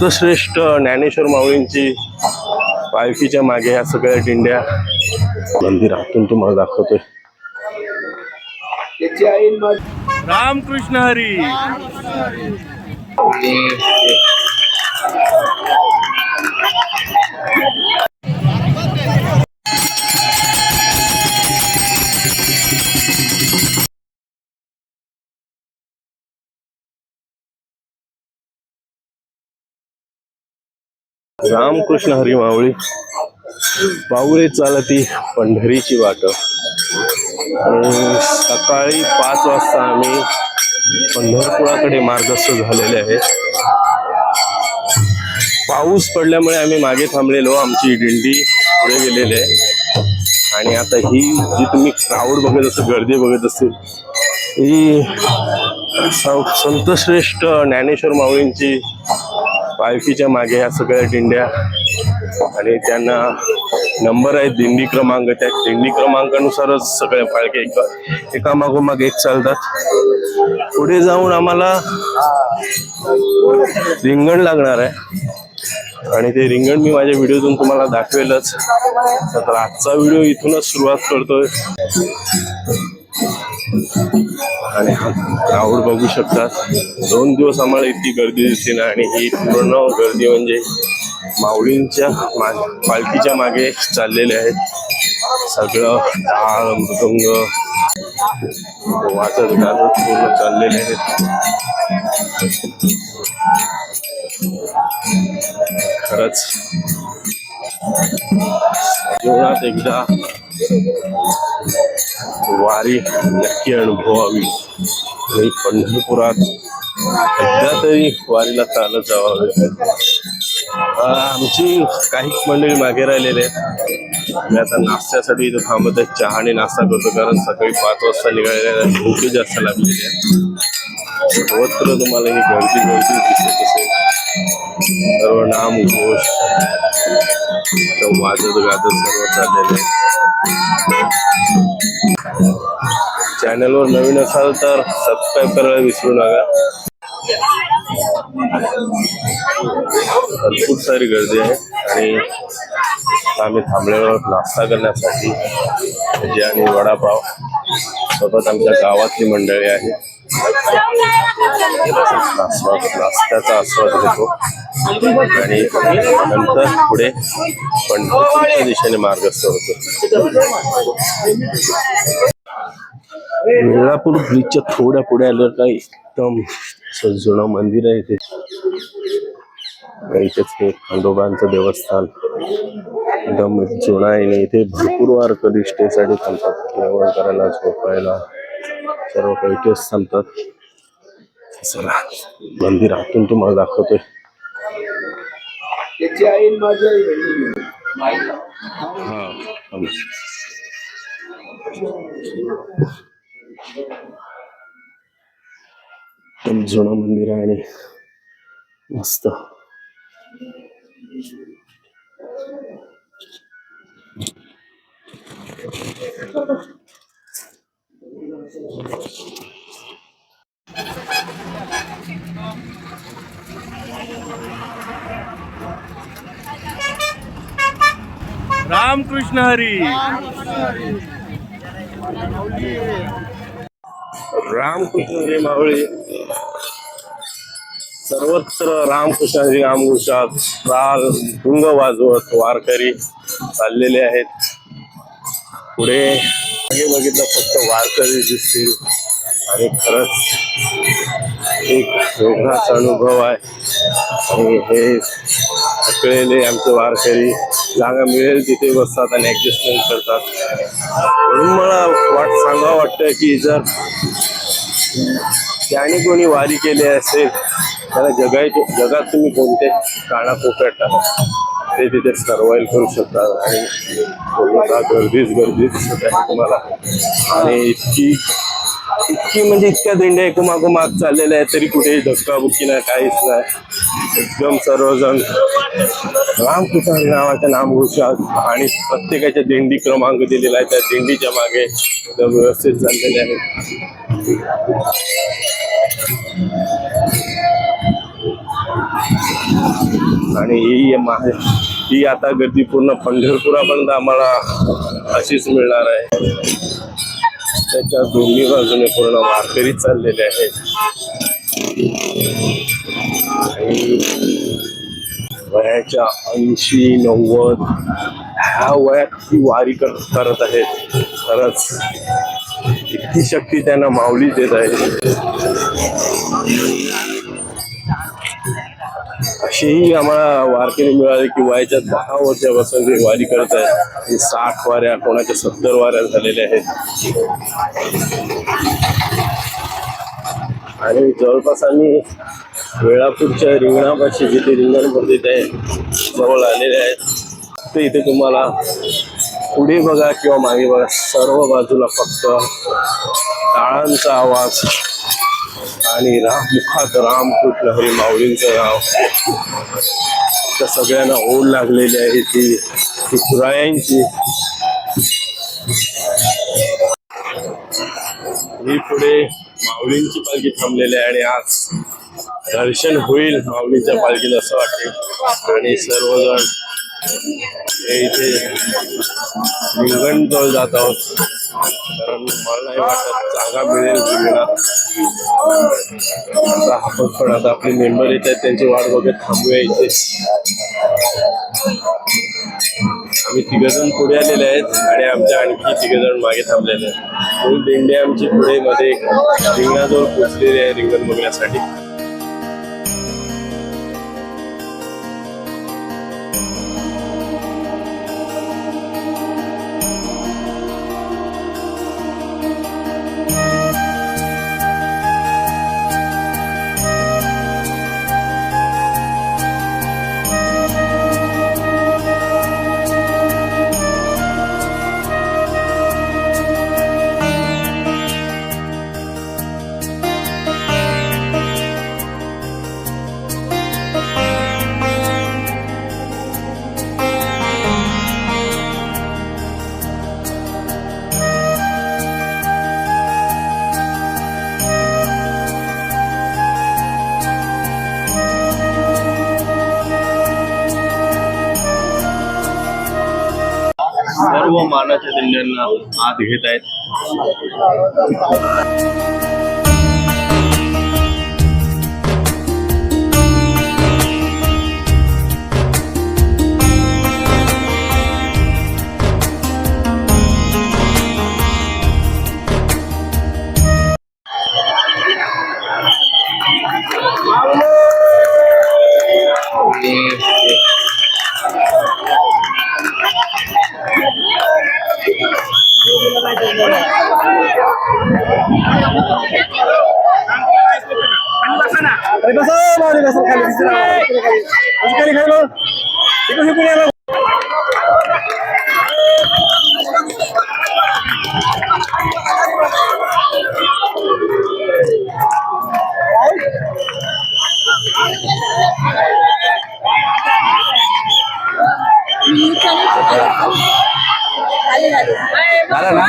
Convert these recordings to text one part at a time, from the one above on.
संतश्रेष्ठ ज्ञानेश्वर माऊलींची पालखीच्या मागे ह्या सगळ्या दिंड्या. मंदिरातून तुम्हाला दाखवतोय. रामकृष्ण हरी. रामकृष्ण हरी मावळी पाऊले चालती पंढरीची वाट सकाळी पाच वाजता आम्ही पंढरपुराकडे मार्गस्थ झालेले आहे. पाऊस पडल्यामुळे आम्ही मागे थांबलेलो आमची दिंडी पुढे गेलेली आहे. आणि आता ही जी तुम्ही क्राऊड बघत असेल गर्दी बघत असेल ही संतश्रेष्ठ ज्ञानेश्वर माऊलींची पालखीच्या मागे ह्या सगळ्या दिंड्या आणि त्यांना नंबर आहेत दिंडी क्रमांक त्या दिंडी क्रमांकानुसारच सगळ्या पालख्या एका एकामागोमाग एक चालतात. पुढे जाऊन आम्हाला रिंगण लागणार आहे. आणि ते रिंगण मी माझ्या व्हिडिओतून तुम्हाला दाखवेलच. तर आजचा व्हिडिओ इथूनच सुरुवात करतोय. आणि हा क्राऊड बघू शकतात. दोन दिवस आम्हाला इतकी गर्दी दिसते ना आणि ही पूर्ण गर्दी म्हणजे माऊलींच्या मा पालखीच्या मागे चाललेले आहेत. सगळं टाळ मृदंग वाजत गाजत पूर्ण चाललेले आहेत. खरंच. जीवनात एकदा वारी नक्की अनुभवावी. आणि पंढरपुरात एकदा तरी वारीला चालत जावावे. आमची काही मंडळी मागे राहिलेले आहेत. मी आता नाश्त्यासाठी इथं थांबत आहे. चहा आणि नाश्ता करतो कारण सकाळी पाच वाजता निघालेल्या आहेत. भूके जास्त लागलेली आहे. सर्वत्र तुम्हाला ही गर्दी गर्दी दिसत असेल सर्व नाम घोष वाजत गाजत सर्व चाललेले चॅनलवर नवीन असाल तर सबस्क्राईब करायला विसरू नका. भरपूर सारी गर्दी आहे आणि आम्ही थांबलेलो नाश्ता करण्यासाठी. भजी आणि वडापाव सोबत आमच्या गावातली मंडळी आहे. नाश्त्याचा आस्वाद घेतो. आणि नंतर पुढे पंढरपूरच्या दिशेने मार्गस्थ होतो. वेळापूर ब्रिजच्या थोड्या पुढे आलं काही एकदम असं जुनं मंदिर आहे इथे इथेच हे खंडोबांचं देवस्थान. एकदम जुनं आहे आणि इथे भरपूर वार कधी स्टेसाठी थांबतात. जेवण करायला झोपायला सर्व काही इथेच थांबतात. चला मंदिर आतून तुम्हाला दाखवतोय. हा थांब. एकदम जुनं मंदिर आहे आणि मस्त रामकृष्ण हरी. रामकृष्ण हरी मावळी सर्वत्र रामकृष्ण हरी रामघोषात राल भुंग वाजवत वारकरी चाललेले आहेत. पुढे मागे बघितलं फक्त वारकरी दिसतील. आणि खरंच एक वेगळाच अनुभव आहे. आणि हे सगळेले आमचे वारकरी जागा मिळेल तिथे बसतात आणि ॲडजस्टमेंट करतात. म्हणून मला वाट सांगावं वाटतं की जर त्याने कोणी वारी केली असेल त्याला जगाय जगात तुम्ही कोणते कानाकोपऱ्यात टाका. ते तिथे सर्वाईल करू शकतात आणि गर्दीच गर्दीच गर्दी तुम्हाला आणि इतकी इतकी म्हणजे इतक्या दिंड्या एकोमागोमाग चाललेल्या आहेत तरी कुठेही धक्काबुक्की नाही काहीच नाही. एकदम सर्वजण. रामकृष्ण नावाच्या नामघोषात आणि प्रत्येकाच्या दिंडी क्रमांक दिलेला आहे त्या दिंडीच्या मागे एकदम व्यवस्थित चाललेले आहेत. आणि ही मा- ही आता गर्दी पूर्ण पंढरपुरापर्यंत आम्हाला अशीच मिळणार आहे. त्याच्या दोन्ही बाजूने पूर्ण वारकरी चाललेले आहेत. आणि वयाच्या ऐंशी नव्वद ह्या वयात ती वारी कर- करत आहेत. खरंच इतकी शक्ती त्यांना माऊली देत आहे अशीही आम्हाला वारकरी मिळाले की वयाच्या दहा वर्षापासून जे वारी करत आहेत साठ वाऱ्या कोणाच्या सत्तर वाऱ्या झालेल्या आहेत. आणि जवळपास आम्ही वेळापूरच्या रिंगणापाशी जिथे रिंगण आहे जवळ आलेले आहेत. ते इथे तुम्हाला पुढे बघा किंवा मागे बघा सर्व बाजूला फक्त टाळांचा आवाज आणि राम मुखात रामकृष्ण हरी माऊलींचं गाव त्या सगळ्यांना ओढ लागलेली आहे ती ती पुरायांची ही पुढे माऊलींची पालखी थांबलेली आहे आणि आज दर्शन होईल माऊलीच्या पालखीला असं वाटते. आणि सर्वजण हे इथे रिंगण जवळ जात आहोत. कारण मला नाही वाटत जागा मिळेल रिंगणात आता आपण पण आता आपले मेंबर येत आहेत त्यांची वाट वगैरे थांबूया इथे. आम्ही तिघजण पुढे आलेले आहेत आणि आमच्या आणखी तिघजण मागे थांबलेले आहेत. फुल दिंडी आमची पुढे मध्ये रिंगणाजवळ पोचलेली आहे रिंगण बघण्यासाठी. सर्व मानाच्या दिंड्यांना आत घेत आहेत. खाली दिसतं ना? कसं खाली खाली लावून? इकडून इकडून यायला. झालं ना?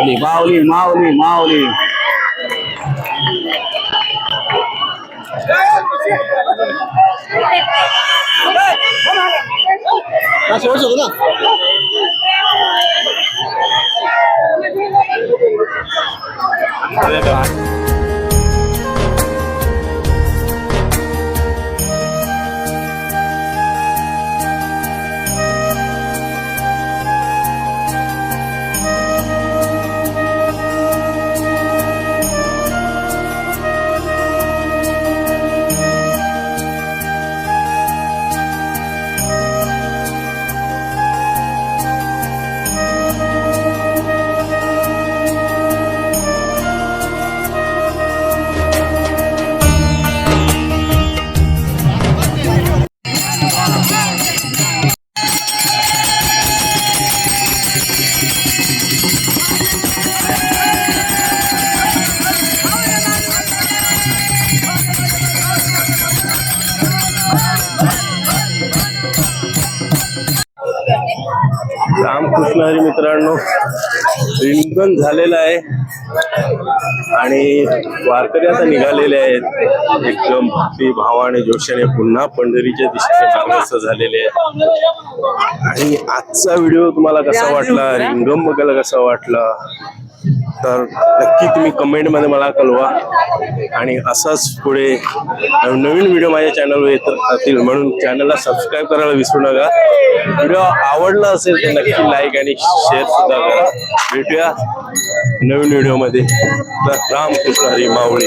Ali Mauli, Mauli, Mauli. Ya, ya, ya. Ya, ya, Hari मित्रांनो. रिंगण झालेलं आहे. आणि वारकरी आता निघालेले आहेत. एकदम भक्ती भावाने जोशाने पुन्हा पंढरीच्या दिशेने मार्गस्थ झालेले आहेत. आणि आजचा व्हिडिओ तुम्हाला कसा वाटला? रिंगम बघायला कसा वाटला? तर नक्की तुम्ही कमेंटमध्ये मला कळवा. आणि असाच पुढे नवीन व्हिडिओ माझ्या चॅनलवर येत राहतील म्हणून चॅनलला सबस्क्राईब करायला विसरू नका. व्हिडिओ आवडला असेल तर नक्की लाईक आणि शेअर सुद्धा करा. भेटूया नवीन व्हिडिओमध्ये तर रामकृष्ण हरी मावळी